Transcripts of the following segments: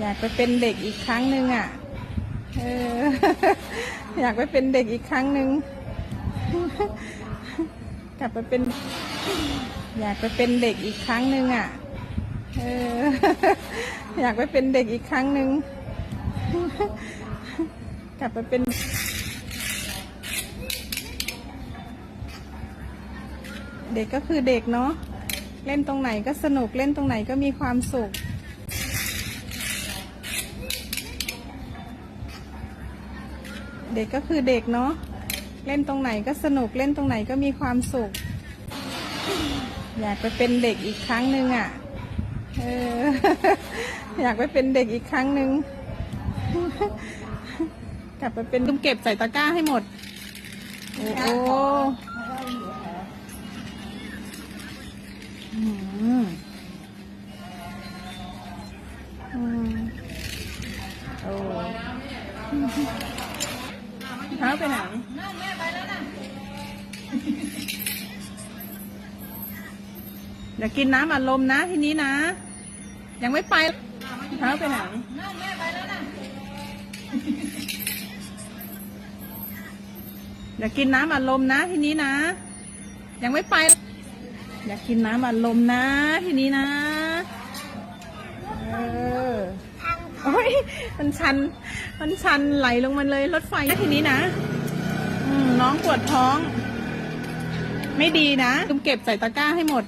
อยากไปเป็นเด็กอีกครั้งหนึ่งอะ เออ อยากไปเป็นเด็กอีกครั้งหนึ่งกลับไปเป็น อยากไปเป็นเด็กอีกครั้งหนึ่งอะ เออ อยากไปเป็นเด็กอีกครั้งหนึ่งกลับไปเป็นเด็กก็คือเด็กเนาะเล่นตรงไหนก็สนุกเล่นตรงไหนก็มีความสุข เด็กก็คือเด็กเนาะเล่นตรงไหนก็สนุกเล่นตรงไหนก็มีความสุข อยากไปเป็นเด็กอีกครั้งหนึ่งอะเอออยากไปเป็นเด็กอีกครั้งหนึ่งกลับไปเป็นตุ้มเก็บใส่ตะกร้าให้หมด โอ้โหอืมอืมโอ้ เท้าไปไหนเดี๋ยวกินน้ำอัดลมนะทีนี้นะ ยังไม่ไปเท้าไปไหนเดี๋ยวกินน้ำอัดลมนะทีนี้นะ ยังไม่ไป อยากกินน้ำอัดลมนะทีนี้นะ มันชัน มันชันไหลลงมาเลยรถไฟนะทีนี้นะอืน้องปวดท้อง ไม่ดีนะลืมเก็บใส่ตะกร้าให้หมด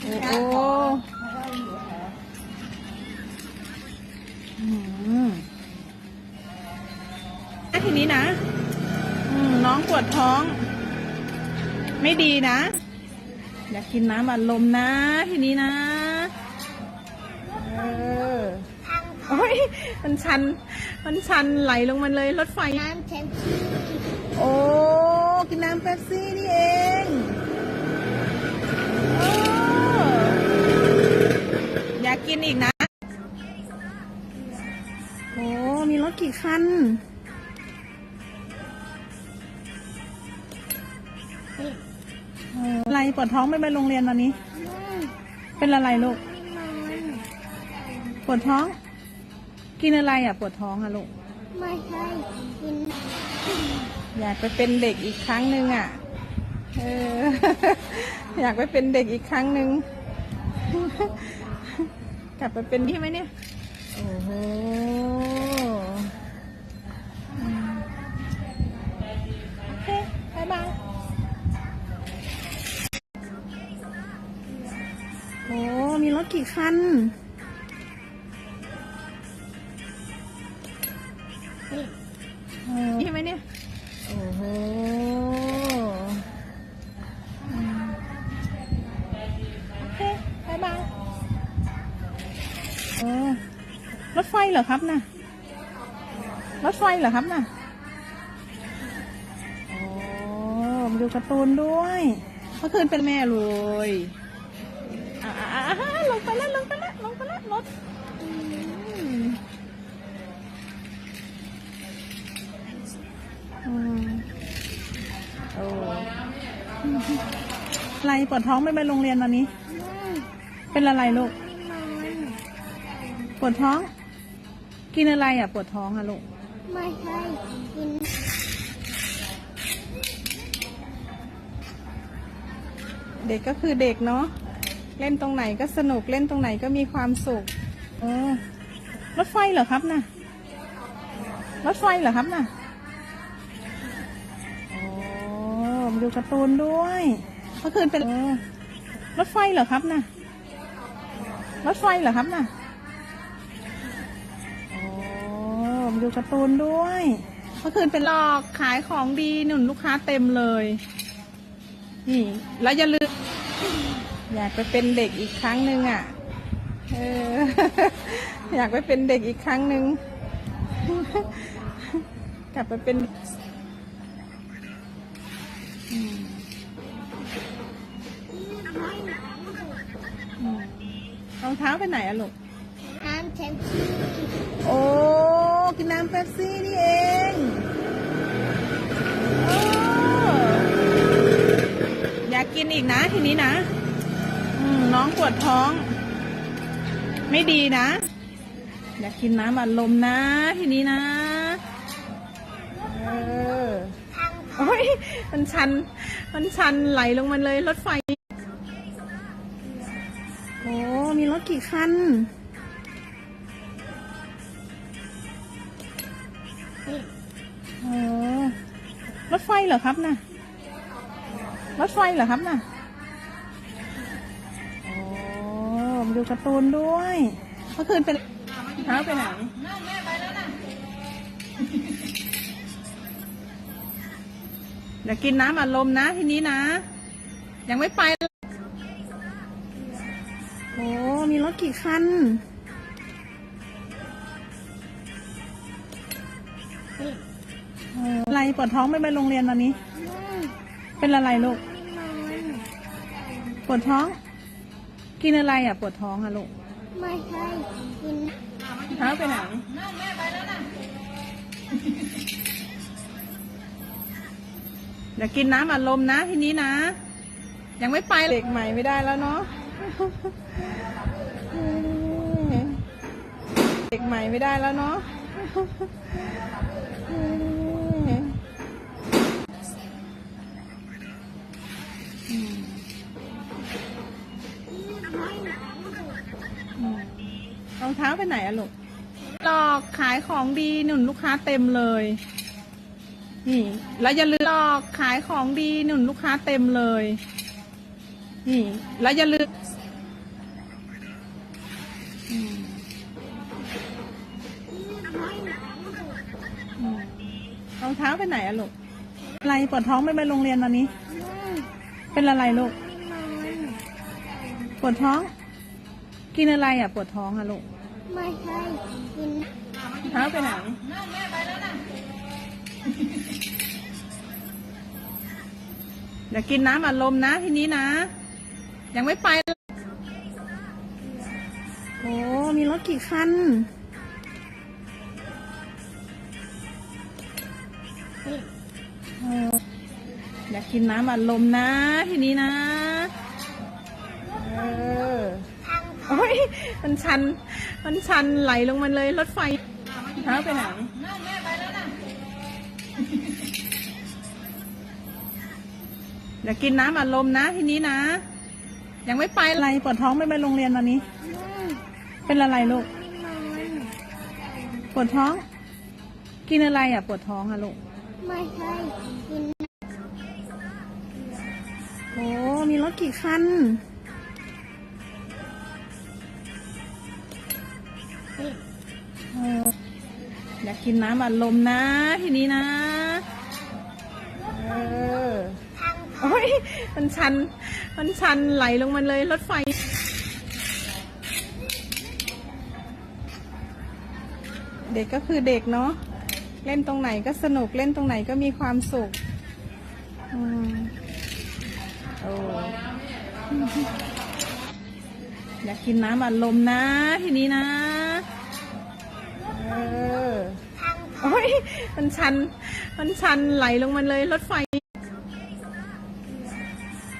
โอ้โหทีนี้นะอืน้องปวดท้อง ไม่ดีนะ อยากกินน้ำอัดลมนะ ทีนี้นะ มันชัน มันชันไหลลงมาเลยรถไฟ น้ำเค็มโอ้ กินน้ำเป๊ปซี่นี่เองโอ้อยากกินอีกนะ โอ้ มีรถกี่คันเอออะไรปวดท้องไม่ไปโรงเรียนวันนี้ เป็นอะไรลูก ปวดท้อง กินอะไรอะปวดท้องอะลูก ไม่ใช่กินอยากไปเป็นเด็กอีกครั้งหนึ่งอะ เออ อยากไปเป็นเด็กอีกครั้งหนึ่ง กลับไปเป็นที่ไหมเนี่ย โอ้โหอืมโอเคบายบาย โอ้ มีรถกี่คัน ออรถไฟเหรอครับน่ะ รถไฟเหรอครับน่ะ โอ้มาดูการ์ตูนด้วยเมื่อคืนเป็นแม่เลยอ่าอ่าลงไปแล้วลงไปแล้วลงไปแล้วรถอืมอืมโอ้อะไรปวดท้องไม่ไปโรงเรียนวันนี้ เป็นอะไรลูก ปวดท้อง กินอะไรอะ ปวดท้องอะลูก ไม่ใช่กินเด็กก็คือเด็กเนาะเล่นตรงไหนก็สนุกเล่นตรงไหนก็มีความสุขเออรถไฟเหรอครับน่ะรถไฟเหรอครับน่ะโอ้ดูการ์ตูนด้วยเมื่อคืนเป็นรถไฟเหรอครับน่ะรถไฟเหรอครับน่ะ ดูการ์ตูนด้วยเมื่อคืนเป็นหลอกขายของดีหนุนลูกค้าเต็มเลย นี่ แล้วอย่าลืมอยากไปเป็นเด็กอีกครั้งหนึ่งอะเอออยากไปเป็นเด็กอีกครั้งหนึ่งกลับไปเป็นอืมอืมรองเท้าไปไหนอะลูกน้ำเค็มโอ้ กินน้ำเป๊ปซี่นี่เองโอ้อยากกินอีกนะทีนี้นะ อืมน้องปวดท้อง ไม่ดีนะ อยากกินน้ำอัดลมนะ ทีนี้นะ เออ โอ้ยมันชัน มันชันไหลลงมาเลยรถไฟ โอ้ มีรถกี่คัน รถไฟเหรอครับน่ะ รถไฟเหรอครับน่ะ โอ้ดูการ์ตูนด้วยเมื่อคืนเป็นเท้าไปไหนเดี๋ยวกินน้ำอัดลมนะทีนี้นะ ยังไม่ไป โอ้ มีรถกี่คัน ปวดท้องไม่ไปโรงเรียนวันนี้นั่งเป็นอะไรลูกนอนปวดท้อง กินอะไรอะ ปวดท้องอะลูก ไม่ให้กินเท้าไปไหนเดี๋ยวกินน้ำอัดลมนะทีนี้นะ ยังไม่ไปเด็กใหม่ไม่ได้แล้วเนาะเด็กใหม่ไม่ได้แล้วเนาะ รองเท้าไปไหนอะลูกหลอกขายของดีหนุนลูกค้าเต็มเลย นี่ แล้วอย่าลืมหลอกขายของดีหนุนลูกค้าเต็มเลย นี่ แล้วอย่าลืมอืมอืมรองเท้าไปไหนอะลูก อะไรปวดท้องไม่ไปโรงเรียนวันนี้นั่งเป็นอะไรลูกนอนปวดท้อง กินอะไรอะปวดท้องอะลูก ไม่ให้กินเท้าไปไหนเดี๋ยวกินน้ำอัดลมนะทีนี้นะ ยังไม่ไป โอ้ มีรถกี่คันอออยากกินน้ำอัดลมนะ ทีนี้นะ ยมันชัน มันชันไหลลงมาเลยรถไฟเท้าไปไหนเดี๋ยวกินน้ำอัดลมนะทีนี้นะ ยังไม่ไปอะไรปวดท้องไม่ไปโรงเรียนวันนี้นั่งเป็นอะไรลูกนอนปวดท้อง กินอะไรอะ ปวดท้องอะลูก ไม่ให้กิน โอ้มีรถกี่คัน อยากกินน้ำอัดลมนะ ทีนี้นะ เออโอ้ยมันชัน มันชันไหลลงมาเลยรถไฟเด็กก็คือเด็กเนาะเล่นตรงไหนก็สนุกเล่นตรงไหนก็มีความสุขอโอ้อยากกินน้ำอัดลมนะ ทีนี้นะ มันชัน มันชันไหลลงมาเลยรถไฟ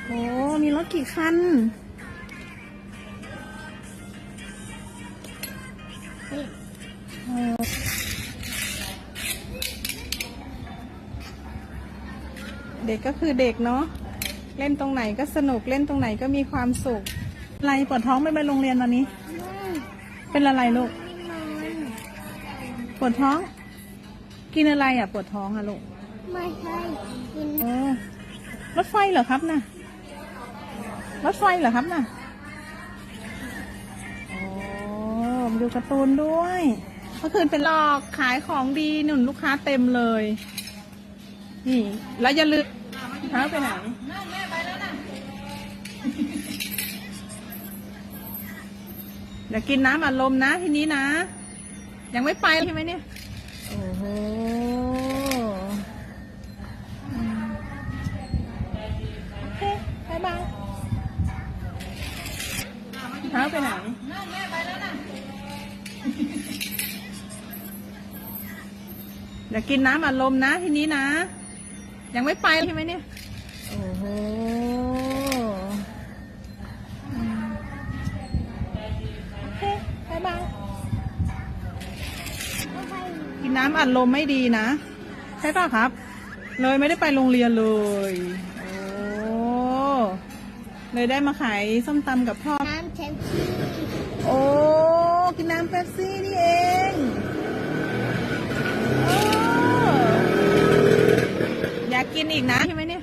โอ้มีรถกี่คันนี่เออเด็กก็คือเด็กเนาะเล่นตรงไหนก็สนุกเล่นตรงไหนก็มีความสุขอะไรปวดท้องไม่ไปโรงเรียนวันนี้นั่งเป็นอะไรลูกนอนปวดท้อง กินอะไรอะปวดท้องอะลูกไม่ให้กินเออรถไฟเหรอครับน่ะรถไฟเหรอครับน่ะโอ้มาดูการ์ตูนด้วยเมื่อคืนเป็นหลอกขายของดีหนุนลูกค้าเต็มเลย นี่ แล้วอย่าลืมเท้าไปไหนเดี๋ยวกินน้ำอัดลมนะทีนี้นะ ยังไม่ไปใช่ไหมเนี่ย โอ้โหโอเคบายบายเท้าไปไหนเดี๋ยวกินน้ำอัดลมนะทีนี้นะ ยังไม่ไปใช่ไหมเนี่ย โอ้โหโอเคบายบาย น้ำอัดลมไม่ดีนะ ใช่ป่ะครับ เลยไม่ได้ไปโรงเรียนเลย โอ้เลยได้มาขายส้มตำกับพ่อ น้ำเชมซี่โอ้กินน้ำเป๊ซี่นี่เองอยากกินอีกนะใช่ไหมเนี่ย